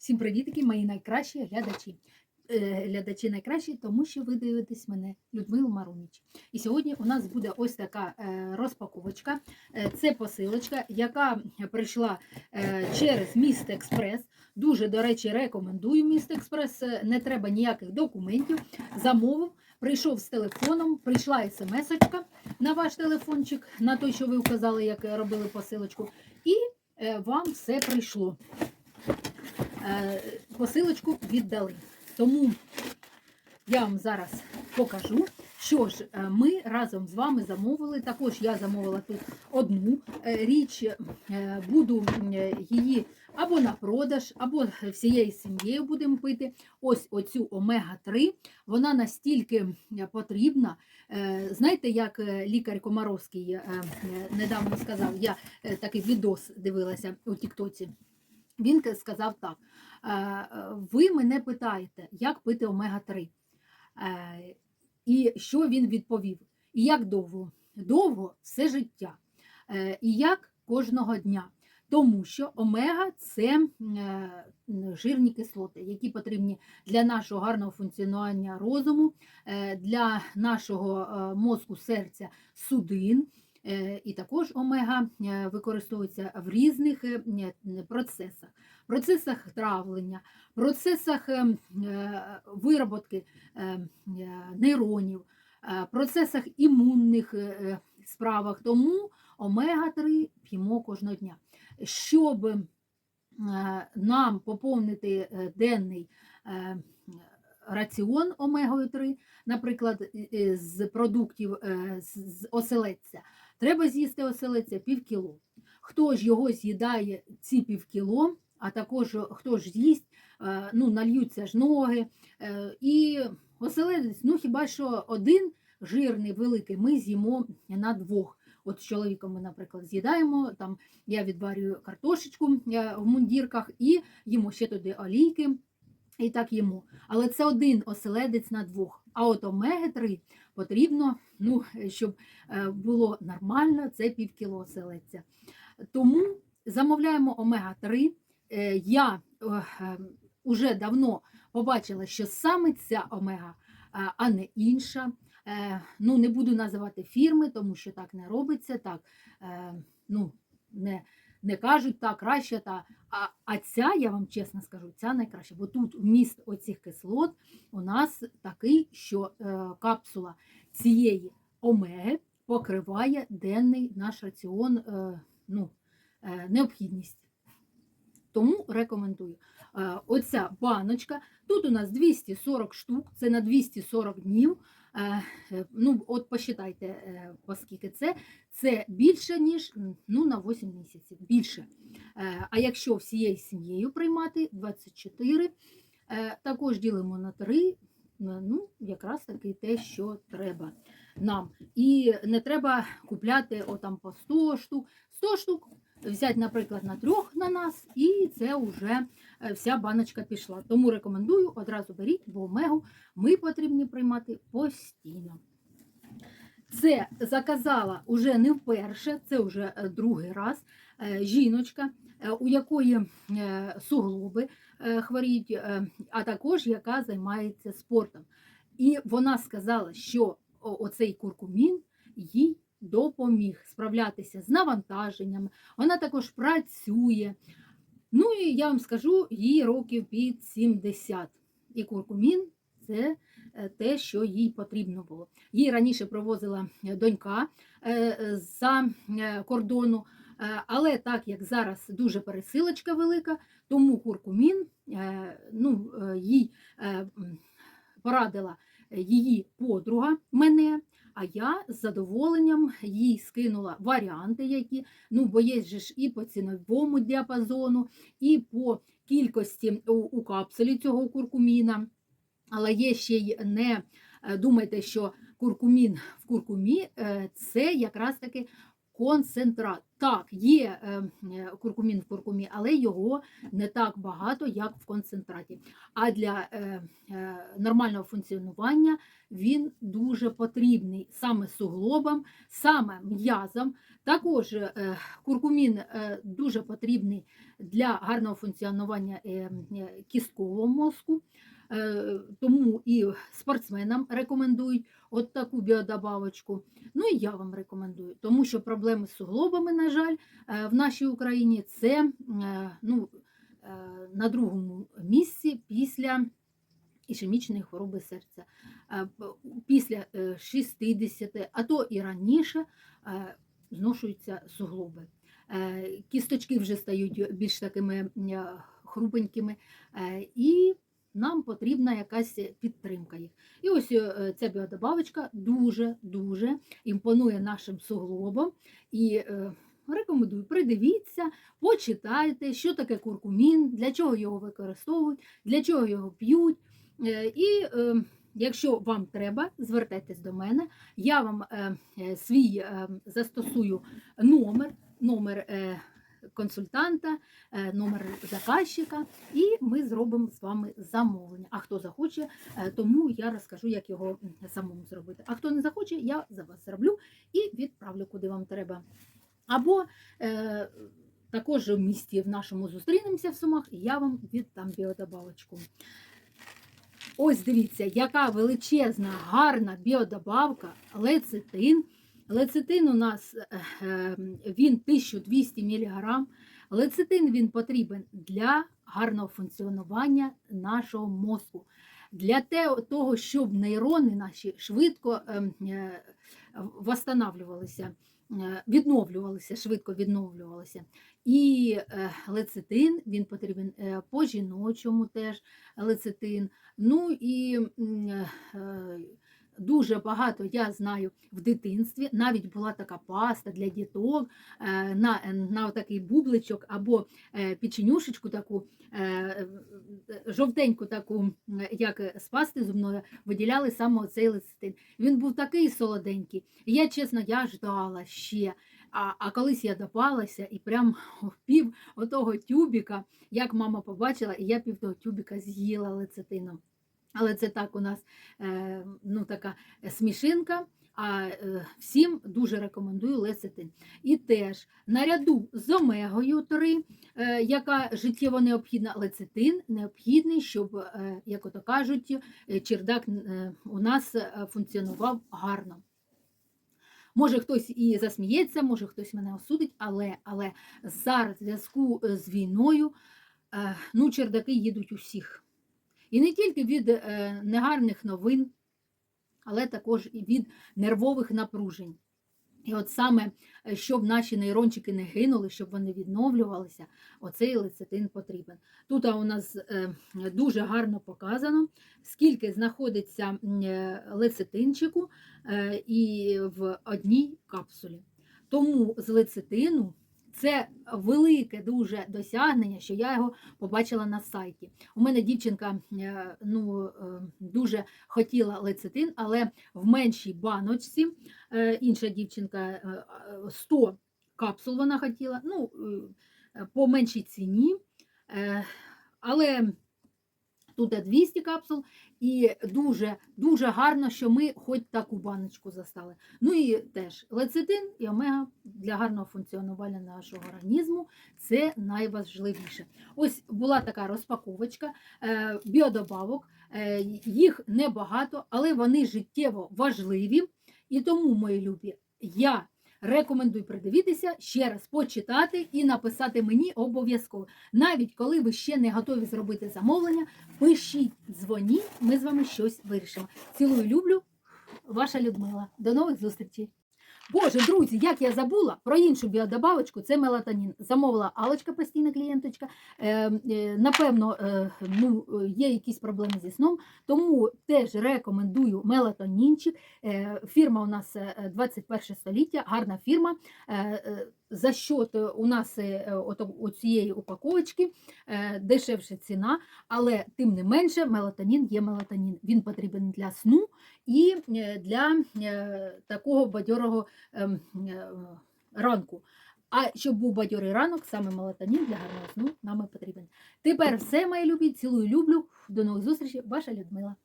Всім привітки, мої найкращі глядачі. Е, Глядачі найкращі, тому що ви дивитесь мене, Людмилу Маруніч. І сьогодні у нас буде ось така е, розпаковочка. Е, Це посилочка, яка прийшла через Міст Експрес. Дуже, до речі, рекомендую Міст Експрес. Не треба ніяких документів. Замовив, прийшов з телефоном, прийшла смс-очка на ваш телефончик, на той, що ви вказали, як робили посилочку. І вам все прийшло. Е, Посилочку віддали. Тому я вам зараз покажу. Що ж, е, ми разом з вами замовили. Також я замовила тут одну е, річ. Буду її або на продаж, або всією сім'єю будемо пити. Ось оцю омега-3. Вона настільки потрібна. Знаєте, як лікар Комаровський недавно сказав, я такий відос дивилася у Тіктоці. Він сказав так: е, ви мене питаєте, як пити омега-3. Е, І що він відповів? І як довго? Довго все життя. Е, І як кожного дня. Тому що омега це жирні кислоти, які потрібні для нашого гарного функціонування розуму, для нашого мозку, серця, судин. Е, І також омега е, використовується в різних е, процесах, процесах травлення, процесах е, е, вироботки нейронів, процесах імунних справах. Тому омега-3 п'ємо кожного дня. Щоб нам поповнити денний раціон омегою 3, наприклад, з продуктів з оселедця, треба з'їсти оселедця півкіло. Хто ж його з'їдає ці півкіло, а також хто ж з'їсть, е, ну, нальються ж ноги. е, І оселедець, ну хіба що один жирний, великий, ми з'їмо на двох. От з чоловіком ми, наприклад, з'їдаємо, там я відварюю картошечку е, в мундірках і їмо ще туди олійки. І так їмо. Але це один оселедець на двох. А от омеги-3 потрібно, ну, щоб е, було нормально, це півкіло оселедця. Тому замовляємо омега-3. Е, Я вже давно побачила, що саме ця омега, е, а не інша. Е, Ну, не буду називати фірми, тому що так не робиться, так е, ну, не, не кажуть та краще та. А, а ця, я вам чесно скажу, ця найкраща, бо тут вміст оцих кислот у нас такий, що е, капсула цієї омеги покриває денний наш раціон е, ну, е, необхідність. Тому рекомендую. Е, Оця баночка, тут у нас 240 штук, це на 240 днів. Е, е, Ну, от посчитайте, е, оскільки це, це більше, ніж ну, на 8 місяців. Більше. А якщо всією сім'єю приймати 24, е, також ділимо на 3, ну, якраз таки те, що треба нам. І не треба купляти отам по 100 штук. 100 штук взяти, наприклад, на трьох на нас, і це вже е, вся баночка пішла. Тому рекомендую одразу беріть, бо омегу ми потрібні приймати постійно. Це заказала уже не вперше, це вже е, другий раз. е, Жіночка, у якої суглоби хворіють, а також яка займається спортом. І вона сказала, що оцей куркумін їй допоміг справлятися з навантаженнями. Вона також працює. Ну і я вам скажу, їй років під 70. І куркумін це е, те, що їй потрібно було. Їй раніше провозила е, донька е, з-за е, кордону, але так як зараз дуже пересилочка велика, тому куркумін ну, їй порадила її подруга мене. А я з задоволенням їй скинула варіанти, які ну, бо є ж і по ціновому діапазону, і по кількості у, у капсулі цього куркуміна. Але є ще й не е, думайте, що куркумін в куркумі е, це якраз таки концентрат. Так, є е, е, куркумін в куркумі, але його не так багато, як в концентраті. А для е, нормального функціонування він дуже потрібний саме суглобам, саме м'язам. Також куркумін дуже потрібний для гарного функціонування кісткового мозку. Е, Тому і спортсменам рекомендують от таку біодобавочку. Ну і я вам рекомендую, тому що проблеми з суглобами, на жаль, е, в нашій Україні це е, ну, на другому місці після ішемічної хвороби серця. Після е, 60, а то і раніше зношуються суглоби. Кісточки вже стають більш такими хрупенькими, і нам потрібна якась підтримка їх. І ось е, ця біодобавочка дуже-дуже імпонує нашим суглобам. І е, рекомендую, придивіться, почитайте, що таке куркумін, для чого його використовують, для чого його п'ють. Е, І якщо вам треба, звертайтесь до мене, я вам свій застосую номер, номер консультанта, е, номер заказчика, і ми зробимо з вами замовлення. А хто захоче, е, тому я розкажу, як його самому зробити. А хто не захоче, я за вас зроблю і відправлю, куди вам треба. Або е, також в місті в нашому зустрінемося в Сумах, і я вам віддам біодобавочку. Ось дивіться, яка величезна, гарна біодобавка лецитин. Лецитин у нас е, е, він 1200 мг. Лецитин він потрібен для гарного функціонування нашого мозку, для того, щоб нейрони наші швидко ем, е, восстанавливалися, е, відновлювалися, швидко відновлювалися. І е, лецитин він потрібен по жіночому теж лецитин. Ну і дуже багато я знаю в дитинстві. Навіть була така паста для діток е, на, на такий бубличок або е, печенюшечку таку е, е, жовтеньку, таку, як з пасти зубною, виділяли саме оцей лецитин. Він був такий солоденький. Я, чесно, я ждала ще. А, а колись я допалася і прям пів отого тюбіка, як мама побачила, і я пів того тюбіка з'їла лецитином. Але це так у нас е, ну, така смішинка. А е, всім дуже рекомендую лецитин. І теж наряду з омегою 3, е, яка життєво необхідна, лецитин необхідний, щоб, як ото кажуть, чердак у нас функціонував гарно. Може, хтось і засміється, може хтось мене осудить, але, але зараз в зв'язку з війною ну, чердаки їдуть усіх. І не тільки від е, негарних новин, але також і від нервових напружень. І от саме, е, щоб наші нейрончики не гинули, щоб вони відновлювалися, оцей лецитин потрібен. Тут у нас е, дуже гарно показано, скільки знаходиться лецитинчику і в одній капсулі. Тому з лецитину це велике дуже досягнення, що я його побачила на сайті. У мене дівчинка е, ну, е, дуже хотіла лецитин, але в меншій баночці е, інша дівчинка е, е, 100 капсул вона хотіла, ну, по меншій ціні. Але тут 200 капсул, і дуже дуже гарно, що ми хоч таку баночку застали. Ну і теж лецитин і омега для гарного функціонування нашого організму це найважливіше. Ось була така розпаковочка е, біодобавок. Е, їх небагато, але вони життєво важливі. І тому, мої любі, я рекомендую придивитися, ще раз почитати і написати мені обов'язково. Навіть коли ви ще не готові зробити замовлення, пишіть, дзвоніть, ми з вами щось вирішимо. Цілую, люблю, ваша Людмила. До нових зустрічей. Боже, друзі, як я забула про іншу біодобавочку, це мелатонін. Замовила Алочка, постійна клієнточка. Е, е, напевно, е, ну, е, є якісь проблеми зі сном, тому теж рекомендую мелатонінчик. Е, фірма у нас е, 21 століття, гарна фірма. Е, е, за счет е, у нас е, ото- оцієї упаковочки е, дешевша ціна, але тим не менше мелатонін є мелатонін. Він потрібен для сну і е, для е, такого бадьорого ем, е, ранку. А щоб був бадьорий ранок, саме мелатонін для гарного сну нам потрібен. Тепер все, мої любі, цілую, люблю. До нових зустрічей, ваша Людмила.